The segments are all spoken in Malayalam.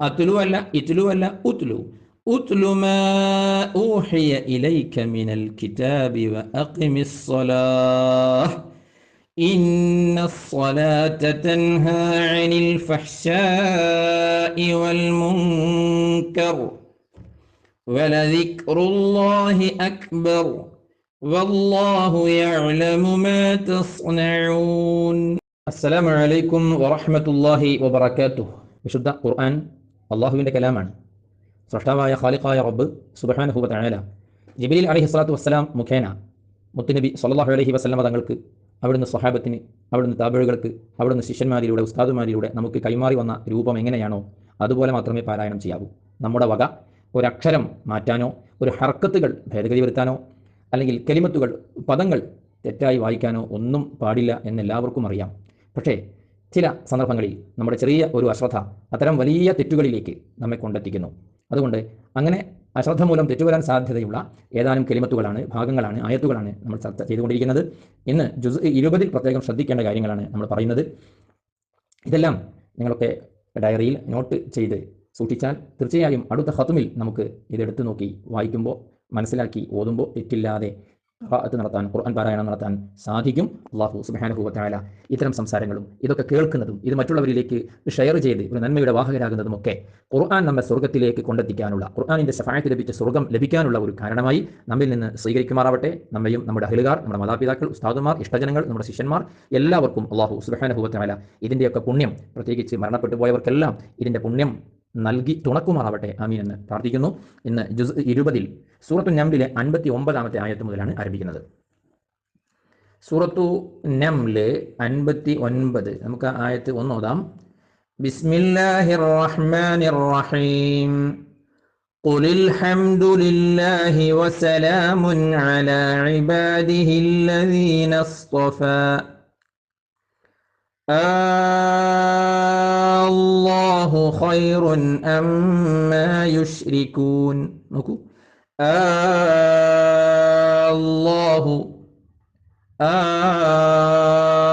അത്തുലു അല്ല ഇത്തുലു അല്ല ഉത്ലു ഉത്ലു മാ ഊഹിയ ഇലൈക മിനൽ കിതാബി വഅഖിമി الصلاة إن الصلاة تنهى عن الفحشاء والمنكر ولذكر الله أكبر والله يعلم ما تصنعون السلام عليكم ورحمة الله وبركاته വിശുദ്ധ ഖുർആൻ അള്ളാഹുവിന്റെ കലാമാണ്. സൃഷ്ടാവായ ഖാലിഖായ റബ്ബ് സുബഹാനഹുബ തആല ജിബിലിൽ അലഹി സ്വലാത്തു വസ്സലാം മുഖേന മുത്തുനബി സല്ലാഹു അലഹി വസ്ലമ തങ്ങൾക്ക് അവിടുന്ന് സ്വഹാബത്തിന് അവിടുന്ന് താബിഴുകൾക്ക് അവിടുന്ന് ശിഷ്യന്മാരിലൂടെ ഉസ്താദുമാരിലൂടെ നമുക്ക് കൈമാറി വന്ന രൂപം എങ്ങനെയാണോ അതുപോലെ മാത്രമേ പാരായണം ചെയ്യാവൂ. നമ്മുടെ വക ഒരക്ഷരം മാറ്റാനോ ഒരു ഹർക്കത്തുകൾ ഭേദഗതി വരുത്താനോ അല്ലെങ്കിൽ കെലിമത്തുകൾ പദങ്ങൾ തെറ്റായി വായിക്കാനോ ഒന്നും പാടില്ല എന്നെല്ലാവർക്കും അറിയാം. പക്ഷേ ചില സന്ദർഭങ്ങളിൽ നമ്മുടെ ചെറിയ ഒരു അശ്രദ്ധ അത്തരം വലിയ തെറ്റുകളിലേക്ക് നമ്മെ കൊണ്ടെത്തിക്കുന്നു. അതുകൊണ്ട് അങ്ങനെ അശ്രദ്ധ മൂലം തെറ്റുവരാൻ സാധ്യതയുള്ള ഏതാനും കെലിമത്തുകളാണ് ഭാഗങ്ങളാണ് ആയത്തുകളാണ് നമ്മൾ ചർച്ച ചെയ്തുകൊണ്ടിരിക്കുന്നത്. ഇന്ന് ജുസ് ഇരുപതിൽ പ്രത്യേകം ശ്രദ്ധിക്കേണ്ട കാര്യങ്ങളാണ് നമ്മൾ പറയുന്നത്. ഇതെല്ലാം നിങ്ങളൊക്കെ ഡയറിയിൽ നോട്ട് ചെയ്ത് സൂക്ഷിച്ചാൽ തീർച്ചയായും അടുത്ത ഹത്തുമിൽ നമുക്ക് ഇതെടുത്തു നോക്കി വായിക്കുമ്പോൾ മനസ്സിലാക്കി ഓതുമ്പോൾ തെറ്റില്ലാതെ ഖിറാഅത്ത് നടത്താൻ ഖുർആൻ പാരായണം നടത്താൻ സാധിക്കും. അള്ളാഹു സുബ്ഹാനഹു വതആല ഇത്തരം സംസാരങ്ങളും ഇതൊക്കെ കേൾക്കുന്നതും ഇത് മറ്റുള്ളവരിലേക്ക് ഷെയർ ചെയ്ത് ഒരു നന്മയുടെ വാഹകരാകുന്നതും ഒക്കെ ഖുർആൻ നമ്മെ സ്വർഗത്തിലേക്ക് കൊണ്ടെത്തിക്കാനുള്ള ഖുർആനിന്റെ ശഫായത്ത് ലഭിച്ച സ്വർഗം ലഭിക്കാനുള്ള ഒരു കാരണമായി നമ്മിൽ നിന്ന് സ്വീകരിക്കുമാറാവട്ടെ. നമ്മയും നമ്മുടെ അഹലുകാർ നമ്മുടെ മാതാപിതാക്കൾ ഉസ്താദുമാർ ഇഷ്ടജനങ്ങൾ നമ്മുടെ ശിഷ്യന്മാർ എല്ലാവർക്കും അള്ളാഹു സുബ്ഹാനഹു വതആല ഇതിന്റെയൊക്കെ പുണ്യം പ്രത്യേകിച്ച് മരണപ്പെട്ടു പോയവർക്കെല്ലാം ഇതിന്റെ പുണ്യം നൽകി തുണക്കുമാറാവട്ടെ ആമീൻ എന്ന് പ്രാർത്ഥിക്കുന്നു ഇന്ന് ജുസ് ഇരുപതിൽ സൂറത്തു നംലിലെ അൻപത്തി ഒമ്പതാമത്തെ ആയത്ത് മുതലാണ് ആരംഭിക്കുന്നത് സൂറത്തു നംല് അൻപത്തി ഒൻപത് നമുക്ക് ആ ആയത്ത് ഒന്നോതാം ബിസ്മില്ലാഹിർ റഹ്മാനിർ റഹീം قل الحمد لله وسلام على عباده الذين اصطفى അല്ലാഹു അമ്മാ നോക്കൂ. അല്ലാഹു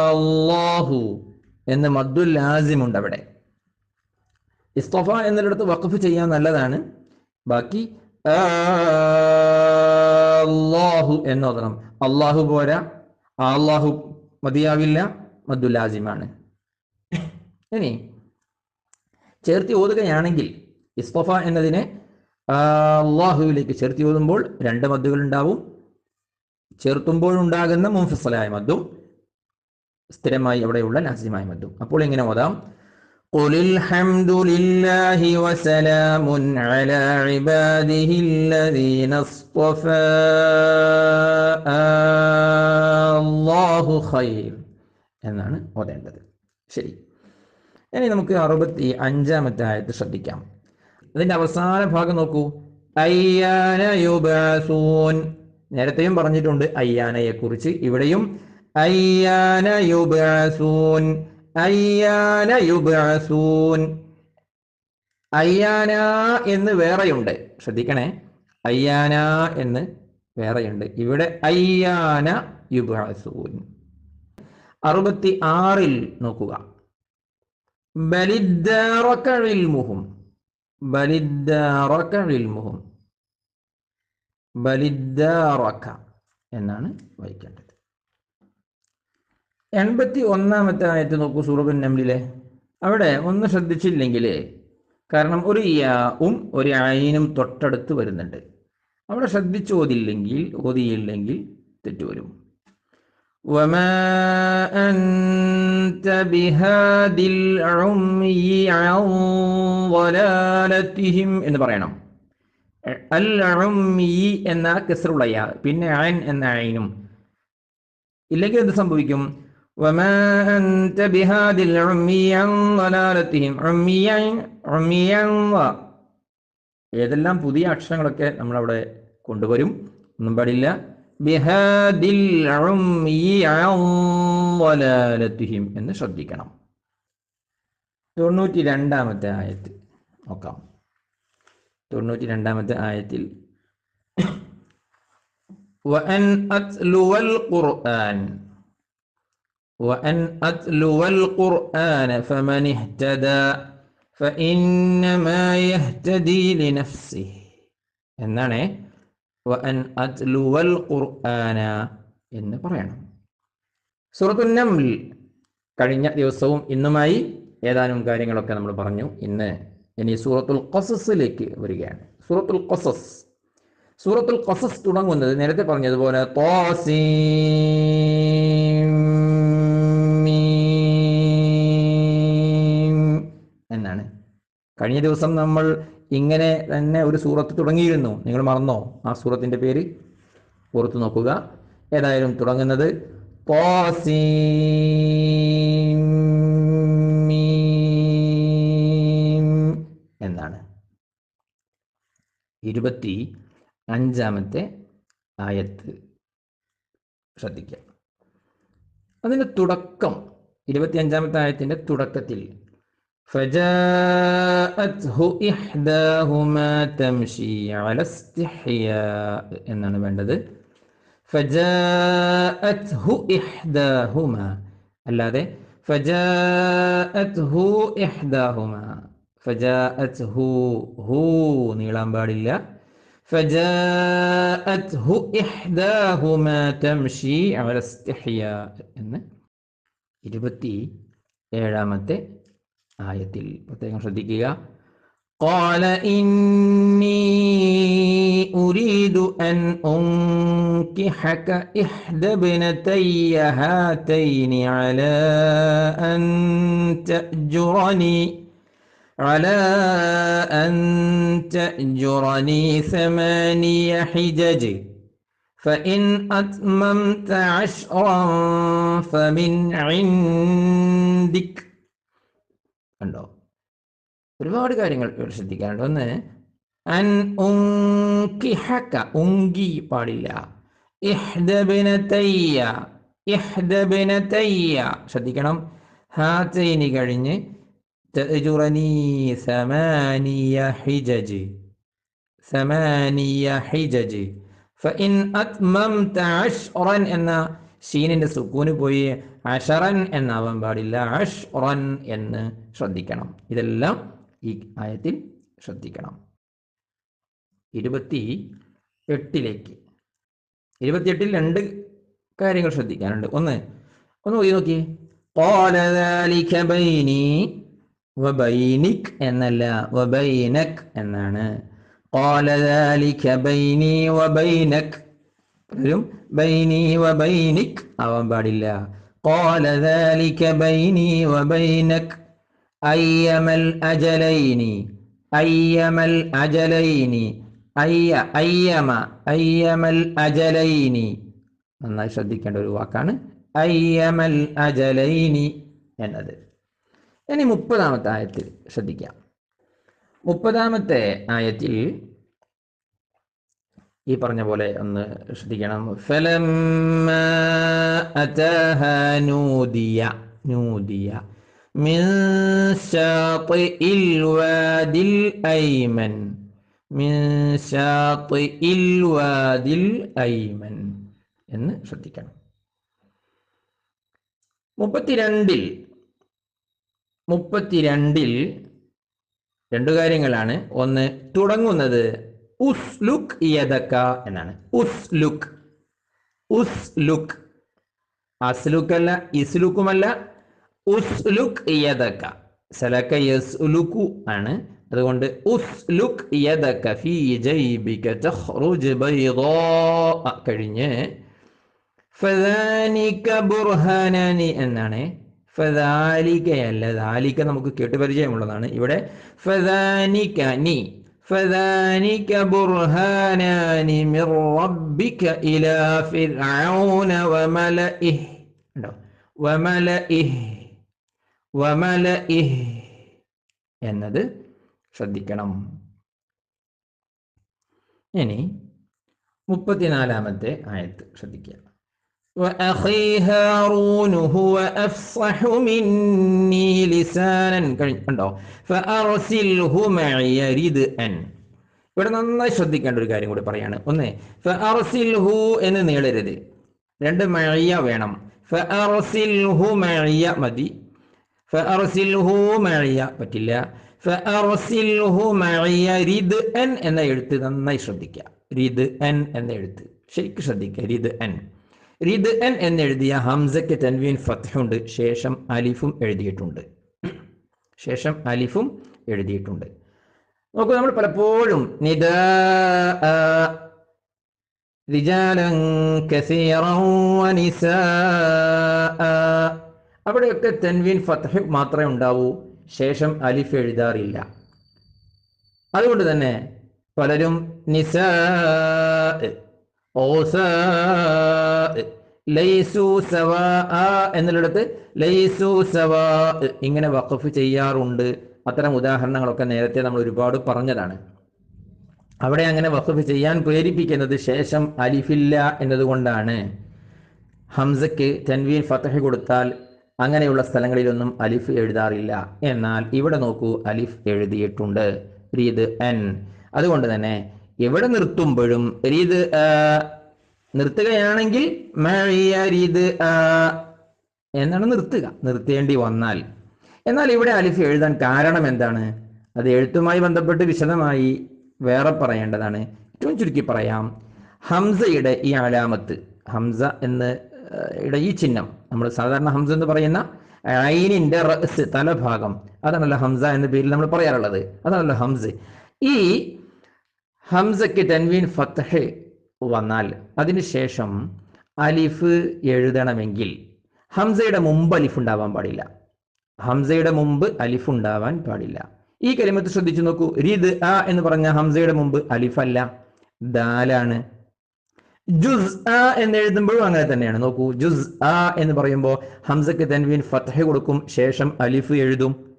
അല്ലാഹു എന്ന് മദ്ദുൽ ലാസിമുണ്ട് അവിടെ. ഇസ്തഫ എന്നിടത്ത് വഖഫ് ചെയ്യാൻ നല്ലതാണ്. ബാക്കി അല്ലാഹു എന്നോതണം. അള്ളാഹു പോരാ. അള്ളാഹു മതിയാവില്ല. മദ്ദുൽ ലാസിമാണ്. ഇനി ചേർത്തി ഓതുകയാണെങ്കിൽ ഇസ്തഫ എന്നതിനെ അള്ളാഹുവിലേക്ക് ചേർത്തി ഓതുമ്പോൾ രണ്ട് മദ്ദുകൾ ഉണ്ടാവും ചേർത്തുമ്പോഴുണ്ടാകുന്ന മുൻഫസലായ മദ്ദും സ്ഥിരമായി അവിടെയുള്ള ലാസിമായ മദ്ദും അപ്പോൾ എങ്ങനെ ഓതാം قل الحمد لله وسلام على عباده الذين اصطفى الله خير എന്നാണ് ഓതേണ്ടത് ശരി ഇനി നമുക്ക് അറുപത്തി അഞ്ചാമത്തെ ആയത്ത് ശ്രദ്ധിക്കാം. അതിന്റെ അവസാന ഭാഗം നോക്കൂ. അയ്യാന നേരത്തെയും പറഞ്ഞിട്ടുണ്ട് അയ്യാനയെ കുറിച്ച് ഇവിടെയും അയ്യാന യുബസൂൻ. അയ്യാന യുബസൂൻ. അയ്യാന എന്ന് വേറെയുണ്ട്. ശ്രദ്ധിക്കണേ. അയ്യാന എന്ന് വേറെയുണ്ട്. ഇവിടെ അയ്യാന യുബസൂൻ. അറുപത്തി ആറിൽ നോക്കുക. എന്നാണ് വായിക്കേണ്ടത്. എൺപത്തി ഒന്നാമത്തെ ആയത്ത് നോക്കൂ സൂറബിൻ നംലിലെ. അവിടെ ഒന്ന് ശ്രദ്ധിച്ചില്ലെങ്കിൽ കാരണം ഒരു യാവും ഒരു ആയിനും തൊട്ടടുത്ത് വരുന്നുണ്ട്. അവിടെ ശ്രദ്ധിച്ച് ഓതില്ലെങ്കിൽ ഓതിയില്ലെങ്കിൽ തെറ്റുവരും. وما أنت بهاد العمي عن ضلالتهم എന്ന് പറയണം അൽ ഉമ്മി എന്ന കസറുള്ള യാ പിന്നെ അൻ എന്ന അയിനും ഇല്ലെങ്കിൽ എന്ത് സംഭവിക്കും وما أنت بهاد العمي عن ضلالتهم عميا عميا ഏതെല്ലാം പുതിയ അക്ഷരങ്ങളൊക്കെ നമ്മളവിടെ കൊണ്ടുവരും ഒന്നും പാടില്ല ബിഹാദിൽ വലാലത്തുഹിം എന്ന് ശ്രദ്ധിക്കണം തൊണ്ണൂറ്റി രണ്ടാമത്തെ ആയത്ത് നോക്കാം തൊണ്ണൂറ്റി രണ്ടാമത്തെ ആയത്തിൽ وأن أتلو القرآن وأن أتلو القرآن فمن اهتدى فإنما يهتدي لنفسه എന്നാണ് വഅൻ അത്ലുവൽ ഖുർആന എന്ന് പറയണം. സൂറത്തുൽ നംൽ കഴിഞ്ഞ ദിവസവും ഇന്നുമായി ഏതാനും കാര്യങ്ങളൊക്കെ നമ്മൾ പറഞ്ഞു. ഇന്ന് ഇനി സൂറത്തുൽ കൊസസിലേക്ക് വരികയാണ്. സൂറത്തുൽ കൊസസ് സൂറത്തുൽ കൊസസ് തുടങ്ങുന്നത് നേരത്തെ പറഞ്ഞതുപോലെ ത്വാസീം. കഴിഞ്ഞ ദിവസം നമ്മൾ ഇങ്ങനെ തന്നെ ഒരു സൂറത്ത് തുടങ്ങിയിരുന്നു. നിങ്ങൾ മറന്നോ ആ സൂറത്തിന്റെ പേര്? ഓർത്തു നോക്കുക. ഏതായാലും തുടങ്ങുന്നത് എന്നാണ്. ഇരുപത്തി അഞ്ചാമത്തെ ആയത്ത്. ശ്രദ്ധിക്കുക. അതിന്റെ തുടക്കം ഇരുപത്തി അഞ്ചാമത്തെ ആയത്തിന്റെ തുടക്കത്തിൽ ഫജാഅത്ഹു ഇഹ്ദാഹുമാ തംഷി അല ഇസ്തിഹ്യാ എന്നാണ് വേണ്ടത്. ഫജാഅത്ഹു ഇഹ്ദാഹുമാ അല്ലാതെ ഫജാഅത്ഹു ഇഹ്ദാഹുമാ ഫജാഅത്ഹു ഹു നീളാൻ പാടില്ല. ഫജാഅത്ഹു ഇഹ്ദാഹുമാ തംഷി അല ഇസ്തിഹ്യാ എന്ന്. ഇരുപത്തി ഏഴാമത്തെ ആയത്തിൽ പ്രത്യേകം ശ്രദ്ധിക്കുക قال إني أريد أن أنكحك إحدى ابنتي هاتين على أن تأجرني على أن تأجرني ثماني حجج فإن أتممت عشرا فمن عندك കണ്ടോ ഒരുപാട് കാര്യങ്ങൾ ഇവിടെ ശ്രദ്ധിക്കാനുണ്ട്. ഒന്ന് അൻ ഉങ്കിഹക്ക ഉങ്കി പാടില്ല. ഇഹ്ദബിനതയ്യ ഇഹ്ദബിനതയ്യ ശ്രദ്ധിക്കണം. ഹാത്തൈനി കഴിഞ്ഞ് തഅജുറനി സമാനിയ ഹിജജ് സമാനിയ ഹിജജ് ഫഇൻ അത്മംത അശ്റൻ എന്ന ഷീനിന്റെ സുക്കൂന് പോയി അഷറൻ എന്നാവാൻ പാടില്ല അഷ്റൻ എന്ന് ശ്രദ്ധിക്കണം. ഇതെല്ലാം ഈ ആയത്തിൽ ശ്രദ്ധിക്കണം. ഇരുപത്തി എട്ടിലേക്ക് ഇരുപത്തിയെട്ടിൽ രണ്ട് കാര്യങ്ങൾ ശ്രദ്ധിക്കാനുണ്ട്. ഒന്ന് ഒന്ന് പോയി നോക്കി വബൈനിക് എന്നല്ല വബൈനക് എന്നാണ്. വബൈനക് ذلك بيني وبينك പലരും ബൈനി വബൈനിക് ആവാൻ പാടില്ല قال ذلك بيني وبينك أيما الأجلين أيما الأجلين أي أيما أيما الأجلين നന്നായി ശ്രദ്ധിക്കേണ്ട ഒരു വാക്കാണ് അയ്യമൽ അജലൈനി എന്നത് ഇനി മുപ്പതാമത്തെ ആയത്തിൽ ശ്രദ്ധിക്കാം മുപ്പതാമത്തെ ആയത്തിൽ ഈ പറഞ്ഞ പോലെ ഒന്ന് ശ്രദ്ധിക്കണം ഫലമ്മ അതാഹ നൂദിയ നൂദിയ من شاطئ الوادي الأيمن من شاطئ الوادي الأيمن എന്ന് ശ്രദ്ധിക്കണം മുപ്പത്തിരണ്ടിൽ മുപ്പത്തിരണ്ടിൽ രണ്ടു കാര്യങ്ങളാണ് ഒന്ന് തുടങ്ങുന്നത് ഉസ്ലുക് യദക്ക എന്നാണ്. ഉസ്ലുക്. ഉസ്ലുക്. അസ്ലുക്കല്ല ഇസ്ലുക്കുമല്ല ഉസ്ലുക് യദക്ക സലക്ക യസ്ലുക്കു ആണ്. അതുകൊണ്ട് ഉസ്ലുക് യദക്ക ഫീ ജൈബിക തഖ്റുജ് ബൈദാ കഴിഞ്ഞ് ഫദാനിക ബുർഹാനാനി എന്നാണ്. ഫദാലികയല്ല ദാലിക നമുക്ക് കേട്ട് പരിചയമുള്ളതാണ് ഇവിടെ ഫദാനിക നി فذلك برهانان من ربك إلى فرعون وملئه وملئه وملئه എന്നത് ശ്രദ്ധിക്കണം ഇനി മുപ്പത്തിനാലാമത്തെ ആയത്ത് ശ്രദ്ധിക്കുക وأخي هارون هو أفصح مني لسانا കണ്ടോ فأرسله معي ردءا ഇവിടെ നന്നായി ശ്രദ്ധിക്കേണ്ട ഒരു കാര്യം കൂടി പറയാണ് ഒന്ന് ഫഅർസിൽഹു എന്ന് നീളരുത് രണ്ട് മഴയ വേണം ഫഅർസിൽഹു മഴയ മതി ഫഅർസിൽഹു മഴയ പറ്റില്ല ഫഅർസിൽഹു മഅയ റിദ് അൻ എന്ന എഴുത്ത് നന്നായി ശ്രദ്ധിക്കുക റിദ് അൻ എന്ന എഴുത്ത് ശരിക്കും ശ്രദ്ധിക്കുക റിദ് അൻ റിദ് അൻ എന്നെഴുതിയ ഹംസയ്ക്ക് തൻവീൻ ഫത്ഹുണ്ട്. ശേഷം അലിഫും എഴുതിയിട്ടുണ്ട്. ശേഷം അലിഫും എഴുതിയിട്ടുണ്ട്. നോക്കൂ നമ്മൾ പലപ്പോഴും നിദ അവിടെയൊക്കെ തൻവീൻ ഫത്ഹ് മാത്രമേ ഉണ്ടാവൂ. ശേഷം അലിഫ് എഴുതാറില്ല. അതുകൊണ്ട് തന്നെ പലരും നിസാ ലൈസു സവാ എന്നുള്ളിടത്ത് ലൈസു സവാ ഇങ്ങനെ വഖഫ് ചെയ്യാറുണ്ട്. അത്തരം ഉദാഹരണങ്ങളൊക്കെ നേരത്തെ നമ്മൾ ഒരുപാട് പറഞ്ഞതാണ്. അവിടെ അങ്ങനെ വഖഫ് ചെയ്യാൻ പ്രേരിപ്പിക്കുന്നത് ശേഷം അലിഫില്ല എന്നതുകൊണ്ടാണ്. ഹംസക്ക് തൻവീൻ ഫത്തഹ കൊടുത്താൽ അങ്ങനെയുള്ള സ്ഥലങ്ങളിലൊന്നും അലിഫ് എഴുതാറില്ല. എന്നാൽ ഇവിടെ നോക്കൂ അലിഫ് എഴുതിയിട്ടുണ്ട്. രീത് എൻ. അതുകൊണ്ട് തന്നെ എവിടെ നിർത്തുമ്പോഴും രീത് നിർത്തുകയാണെങ്കിൽ രീത് എന്നാണ് നിർത്തുക. നിർത്തേണ്ടി വന്നാൽ. എന്നാൽ ഇവിടെ അലിഫ് എഴുതാൻ കാരണം എന്താണ്? അത് എഴുത്തുമായി ബന്ധപ്പെട്ട് വിശദമായി വേറെ പറയേണ്ടതാണ്. ഏറ്റവും ചുരുക്കി പറയാം. ഹംസയുടെ ഈ അലാമത്ത് ഹംസ എന്ന് യുടെ ഈ ചിഹ്നം നമ്മൾ സാധാരണ ഹംസ എന്ന് പറയുന്ന ഐനിന്റെ റസ് തലഭാഗം. അതാണല്ലോ ഹംസ എന്ന പേരിൽ നമ്മൾ പറയാറുള്ളത്. അതാണല്ലോ ഹംസ്. ഈ ഹംസയ്ക്ക് തൻവീൻ ഫത്തഹ് വന്നാൽ അതിനുശേഷം അലിഫ് എഴുതണമെങ്കിൽ ഹംസയുടെ മുമ്പ് അലിഫ് ഉണ്ടാവാൻ പാടില്ല. ഹംസയുടെ മുമ്പ് അലിഫ് ഉണ്ടാവാൻ പാടില്ല. ഈ കലിമത്ത് ശ്രദ്ധിച്ചു നോക്കൂ. രീത് ആ എന്ന് പറഞ്ഞ ഹംസയുടെ മുമ്പ് അലിഫല്ല. ദാലാണ്. ജുസ് ആ എന്ന് എഴുതുമ്പോഴും അങ്ങനെ തന്നെയാണ്. നോക്കൂ. ജുസ് ആ എന്ന് പറയുമ്പോൾ ഹംസക്ക് തൻവീൻ ഫത്തഹ് കൊടുക്കും. ശേഷം അലിഫ് എഴുതും.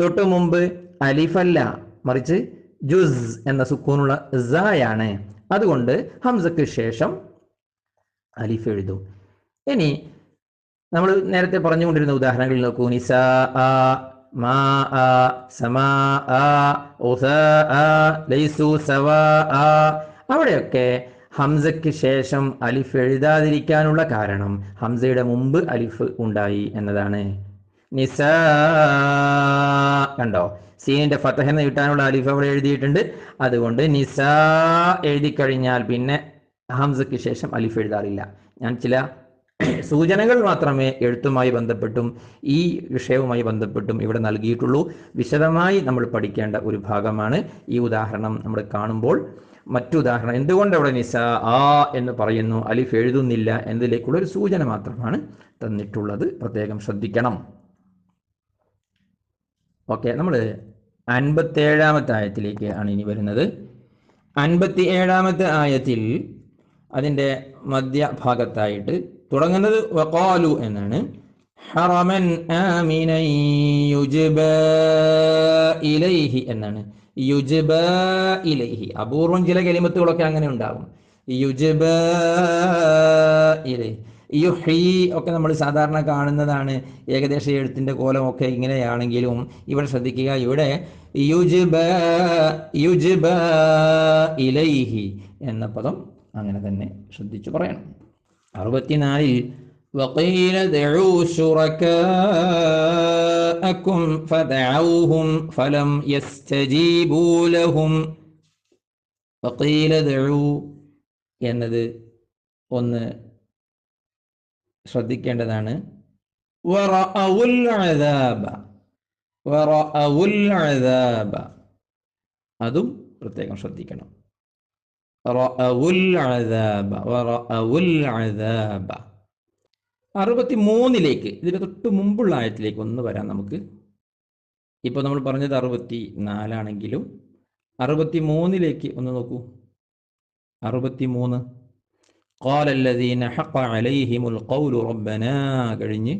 തൊട്ടു മുമ്പ് അലിഫല്ല. മറിച്ച് ജുസ് എന്ന സുക്കൂനുള്ള ആണ് അതുകൊണ്ട് ഹംസക്ക് ശേഷം അലിഫ് എഴുതും. ഇനി നമ്മൾ നേരത്തെ പറഞ്ഞുകൊണ്ടിരുന്ന ഉദാഹരണങ്ങളിൽ നോക്കൂ. നിസ ആ മാ ആ സമാ ആ ആ ലൈസു സവാ ആ. അവിടെയൊക്കെ ഹംസയ്ക്ക് ശേഷം അലിഫ് എഴുതാതിരിക്കാനുള്ള കാരണം ഹംസയുടെ മുമ്പ് അലിഫ് ഉണ്ടായി എന്നതാണ്. നിസ കണ്ടോ? സീനിന്റെ ഫത്തഹ എന്ന് കിട്ടാനുള്ള അലിഫ് അവിടെ എഴുതിയിട്ടുണ്ട്. അതുകൊണ്ട് നിസാ എഴുതി കഴിഞ്ഞാൽ പിന്നെ ഹംസയ്ക്ക് ശേഷം അലിഫ് എഴുതാറില്ല. ഞാൻ ചില സൂചനകൾ മാത്രമേ എഴുത്തുമായി ബന്ധപ്പെട്ടും ഈ വിഷയവുമായി ബന്ധപ്പെട്ടും ഇവിടെ നൽകിയിട്ടുള്ളൂ. വിശദമായി നമ്മൾ പഠിക്കേണ്ട ഒരു ഭാഗമാണ് ഈ ഉദാഹരണം നമ്മൾ കാണുമ്പോൾ. മറ്റു ഉദാഹരണം എന്തുകൊണ്ട് അവിടെ നിസ ആ എന്ന് പറയുന്നു അലിഫ് എഴുതുന്നില്ല എന്നതിലേക്കുള്ള ഒരു സൂചന മാത്രമാണ് തന്നിട്ടുള്ളത്. പ്രത്യേകം ശ്രദ്ധിക്കണം. ഓക്കെ നമ്മൾ അൻപത്തേഴാമത്തെ ആയത്തിലേക്ക് ആണ് ഇനി വരുന്നത്. അൻപത്തി ഏഴാമത്തെ ആയത്തിൽ അതിന്റെ മധ്യഭാഗത്തായിട്ട് തുടങ്ങുന്നത് വഖാലു എന്നാണ്. ഹറമൻ യുജ്ബ ഇലൈഹി എന്നാണ്. യുജ്ബ ഇലൈഹി. അപൂർവം ചില കലിമത്തുകളൊക്കെ അങ്ങനെ ഉണ്ടാകും. യുജ്ബ ഇലൈഹി. യുഹി ഒക്കെ നമ്മൾ സാധാരണ കാണുന്നതാണ് ഏകദേശ എഴുത്തിന്റെ കോലമൊക്കെ ഇങ്ങനെയാണെങ്കിലും ഇവിടെ ശ്രദ്ധിക്കുക ഇവിടെ യുജ്ബ യുജ്ബ ഇലൈഹി എന്ന പദം അങ്ങനെ തന്നെ ശ്രദ്ധിച്ചു പറയണം അറുപത്തിനാലിൽ وقيل دعوا شركاءكم فدعوهم فلم يستجيبوا لهم وقيل دعوا എന്നത് ഒന്ന് ശ്രദ്ധിക്കേണ്ടതാണ്. അതും പ്രത്യേകം ശ്രദ്ധിക്കണം. അറുപത്തി മൂന്നിലേക്ക് ഇതിന് തൊട്ട് മുമ്പുള്ള ആയത്തിലേക്ക് ഒന്ന് വരാം നമുക്ക്. ഇപ്പൊ നമ്മൾ പറഞ്ഞത് അറുപത്തി നാലാണെങ്കിലും അറുപത്തി മൂന്നിലേക്ക് ഒന്ന് നോക്കൂ. അറുപത്തി മൂന്ന് ربنا കഴിഞ്ഞ്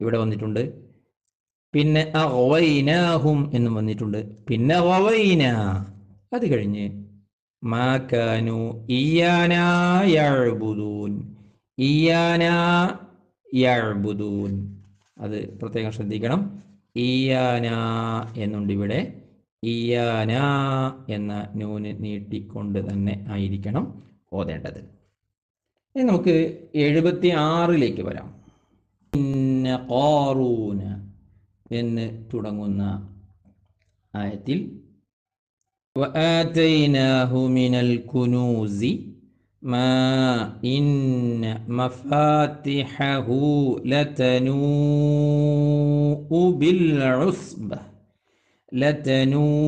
ഇവിടെ വന്നിട്ടുണ്ട്. പിന്നെ അഹും എന്നും വന്നിട്ടുണ്ട്. പിന്നെ അത് കഴിഞ്ഞ് മാക്കാനു ഇയാനാ ഇയാനാ ഇയാനായഴുബുദൂൻ അത് പ്രത്യേകം ശ്രദ്ധിക്കണം ഇയാന എന്നുണ്ട് ഇവിടെ ഇയാന എന്ന നൂന് നീട്ടിക്കൊണ്ട് തന്നെ ആയിരിക്കണം ഓതേണ്ടത് ഇനി നമുക്ക് എഴുപത്തി ആറിലേക്ക് വരാം ഇന്ന ഖാറൂന എന്ന് തുടങ്ങുന്ന ആയത്തിൽ وآتيناه من الكنوز ما إن مفاتحه لتنوء بالعصبة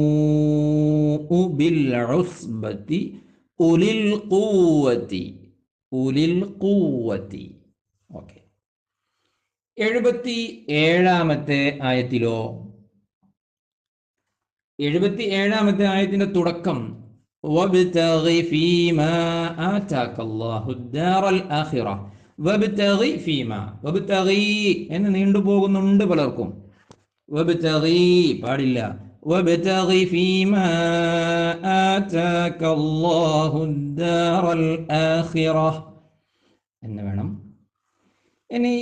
لتنوء بالعصبة أولي القوة أولي القوة ഓക്കെ എഴുപത്തി ഏഴാമത്തെ ആയത്തിലോ എഴുപത്തി ഏഴാമത്തെ ആയത്തിന്റെ തുടക്കം وابتغ فيما آتاك الله الدار الآخرة وابتغ فيما وابتغي എന്ന് നീണ്ടുപോകുന്നുണ്ട് പലർക്കും وابتغي പാടില്ല وابتغ فيما آتاك الله الدار الآخرة എന്ന് വേണം ഇനി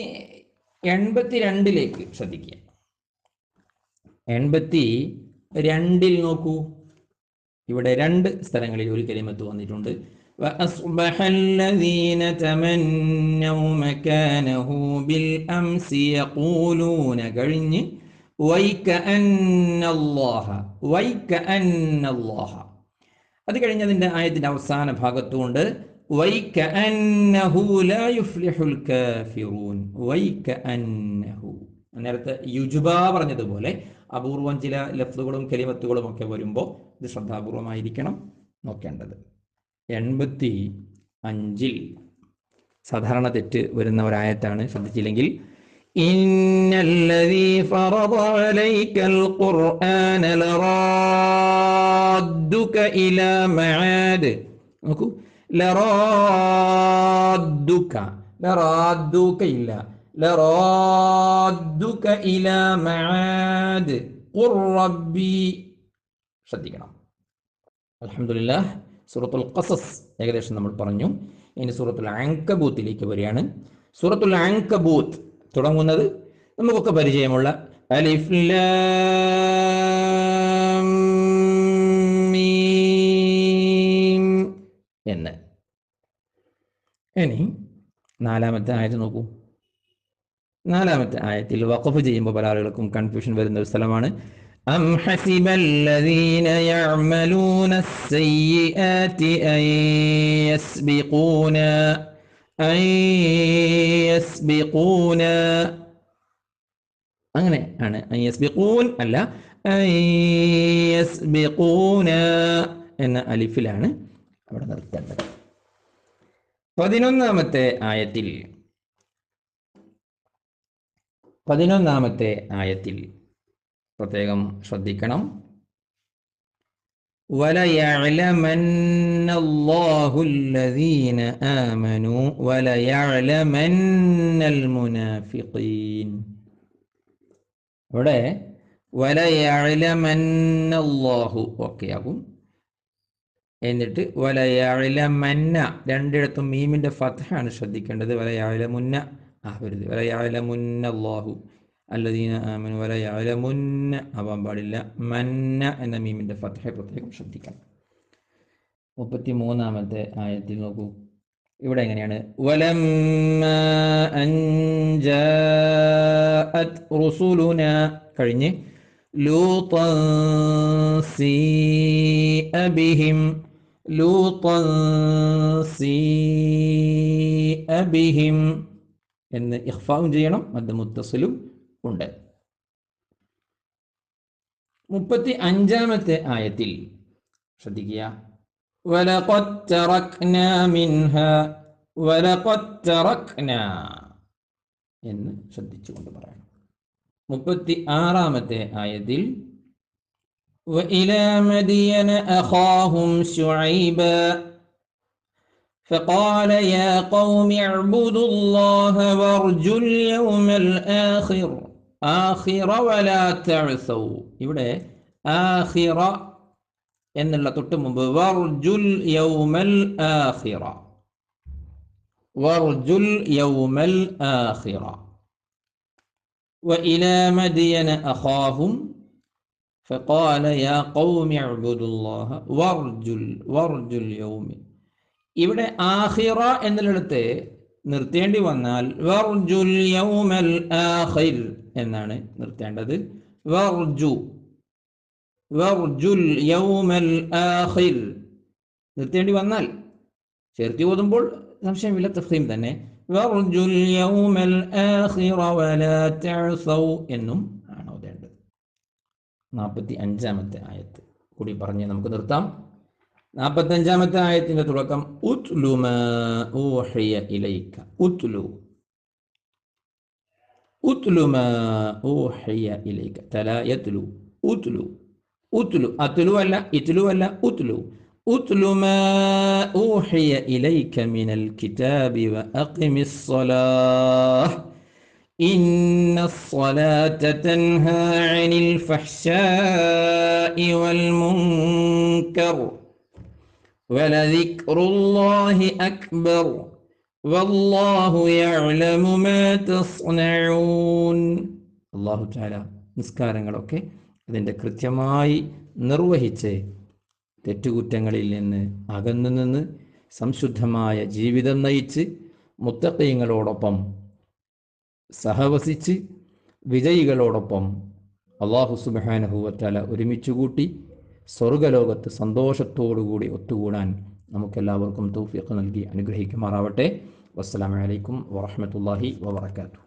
എൺപത്തി രണ്ടിലേക്ക് ശ്രദ്ധിക്കുക എൺപത്തി രണ്ടിൽ നോക്കൂ ഇവിടെ രണ്ട് സ്ഥലങ്ങളിൽ ഒരു കലിമത്ത് വന്നിട്ടുണ്ട് وأصبح الذين تمنوا مكانه بالأمس يقولون കഴിഞ്ഞ് ويكأن الله ويكأن الله അത് കഴിഞ്ഞതിൻ്റെ ആയത്തിൻ്റെ അവസാന ഭാഗത്തുകൊണ്ട് ويكأنه لا يفلح الكافرون ويكأنه നേരത്തെ യുജുബ പറഞ്ഞതുപോലെ അപൂർവം ചില ലഫ്ലുകളും കലിമത്തുകളും ഒക്കെ വരുമ്പോൾ ഇത് ശ്രദ്ധാപൂർവമായിരിക്കണം നോക്കേണ്ടത്. എൺപത്തി അഞ്ചിൽ സാധാരണ തെറ്റ് വരുന്ന ഒരായത്താണ് ശ്രദ്ധിച്ചില്ലെങ്കിൽ ഇന്നല്ലദീ ഫറദ അലൈക്കൽ ഖുർആന ഇലാ മആദ് നോക്കൂ. ഇലാ മആദ് ശ്രദ്ധിക്കണം. അലഹമില്ല സൂറത്തുൽ ഖസസ് ഏകദേശം നമ്മൾ പറഞ്ഞു. ഇനി സൂറത്തുൽ ആങ്കബൂത്തിലേക്ക് വരികയാണ്. സൂറത്തുൽ ആങ്കബൂത്ത് തുടങ്ങുന്നത് നമുക്കൊക്കെ പരിചയമുള്ള എന്ന്. ഇനി നാലാമത്തെ ആയത് നോക്കൂ. നാലാമത്തെ ആയത്തിൽ വഖഫ് ചെയ്യുമ്പോൾ പല ആളുകൾക്കും കൺഫ്യൂഷൻ വരുന്ന ഒരു സ്ഥലമാണ്. أم حسب الذين يعملون السيئات أن يسبقونا أن يسبقونا അങ്ങനെ ആണ് അൻ യസ്ബിഖൂൻ അല്ല അൻ യസ്ബിഖൂന എന്ന അലിഫിലാണ് അവിടെ നിർത്തേണ്ടത് പതിനൊന്നാമത്തെ ആയത്തിൽ പതിനൊന്നാമത്തെ ആയത്തിൽ പ്രത്യേകം ശ്രദ്ധിക്കണം وليعلمن الله الذين آمنوا وليعلمن المنافقين ഇവിടെ വലയഴലമന്ന അള്ളാഹു ഓക്കെ ആകും എന്നിട്ട് വലയഴലമന്ന രണ്ടിടത്തും മീമിൻ്റെ ഫത്ഹാണ് ശ്രദ്ധിക്കേണ്ടത് വലയഴലമുന്ന ആവരുത് വലയഴലമുന്ന അള്ളാഹു അല്ലദീന ആമനു വല യഅലമുന്ന ആവാൻ പാടില്ല മന്ന എന്ന മീമിന്റെ ഫത്തഹ പ്രത്യേകം ശ്രദ്ധിക്കാം മുപ്പത്തി മൂന്നാമത്തെ ആയത്തിൽ നോക്കൂ. ഇവിടെ എങ്ങനെയാണ്? വലമ്മ അഞ്ജഅത് കഴിഞ്ഞ്. ലൂത്ത സി അബിഹിം ലൂത്ത സി അബിഹിം എന്ന് ഇഖ്ഫാവും ചെയ്യണം. മദ്ദ മുത്തസലും ഉണ്ട് മുപ്പത്തി അഞ്ചാമത്തെ ആയത്തിൽ ശ്രദ്ധിക്കുക ولقد تركنا منها ولقد تركنا എന്ന് ശ്രദ്ധിച്ചുകൊണ്ട് പറയണം മുപ്പത്തി ആറാമത്തെ ആയത്തിൽ وإلى مدين أخاهم شعيبا فقال يا قوم اعبدوا الله وارجوا اليوم الآخر آخر ولا تعثوا ഇവിടെ ആഖിറ എന്നുള്ള തൊട്ട് മുമ്പ് വർജുൽ യൗമൽ ആഖിറ വർജുൽ യൗമൽ ആഖിറ وإلى مدين أخاهم فقال يا قوم اعبدوا الله وارجوا وارجوا اليوم ഇവിടെ ആഹിറ എന്നിടത്ത് നിർത്തേണ്ടി വന്നാൽ വർജുൽ യൗമൽ ആഹിർ എന്നാണ് നിർത്തേണ്ടത്. വർജു വർജുൽ യൗമൽ ആഹിർ. നിർത്തേണ്ടി വന്നാൽ ചേർത്തി ഓതുമ്പോൾ സംശയമില്ല തഫീം തന്നെ. വർജുൽ യൗമൽ ആഹിറ വലാ തഅസൗ എന്നും ആണ് ഓതേണ്ടത്. നാൽപ്പത്തി അഞ്ചാമത്തെ ആയത്ത് കൂടി പറഞ്ഞ് നമുക്ക് നിർത്താം. നാൽപ്പത്തി അഞ്ചാമത്തെ ആയത്തിന്റെ തുടക്കം ഉത്ലു മാ ഊഹിയ ഇലൈക ഉത്ലു ഉത്ലു മാ ഊഹിയ ഇലൈക തല യത്ലു ഉത്ലു ഉത്ലു അത്ലു അല്ല ഇത്ലു അല്ല ഉത്ലു ഉത്ലു മാ ഊഹിയ ഇലൈക മിനൽ കിതാബി വഅഖിമി الصلاة إن الصلاة تنهى عن الفحشاء والمنكر ولذكر الله أكبر والله يعلم ما تصنعون അള്ളാഹു ചാല നിസ്കാരങ്ങളൊക്കെ അതിൻ്റെ കൃത്യമായി നിർവഹിച്ച് തെറ്റുകുറ്റങ്ങളിൽ നിന്ന് അകന്നു നിന്ന് സംശുദ്ധമായ ജീവിതം നയിച്ച് മുത്തക്കയങ്ങളോടൊപ്പം സഹവസിച്ച് വിജയികളോടൊപ്പം അള്ളാഹു സുബാനഹുവറ്റാല ഒരുമിച്ച് കൂട്ടി സ്വർഗലോകത്ത് സന്തോഷത്തോടുകൂടി ഒത്തുകൂടാൻ നമുക്കെല്ലാവർക്കും തൗഫീഖ് നൽകി അനുഗ്രഹിക്കുമാറാവട്ടെ. വസ്സലാമലൈക്കും വറഹമത്തല്ലാഹി വബർക്കാത്തു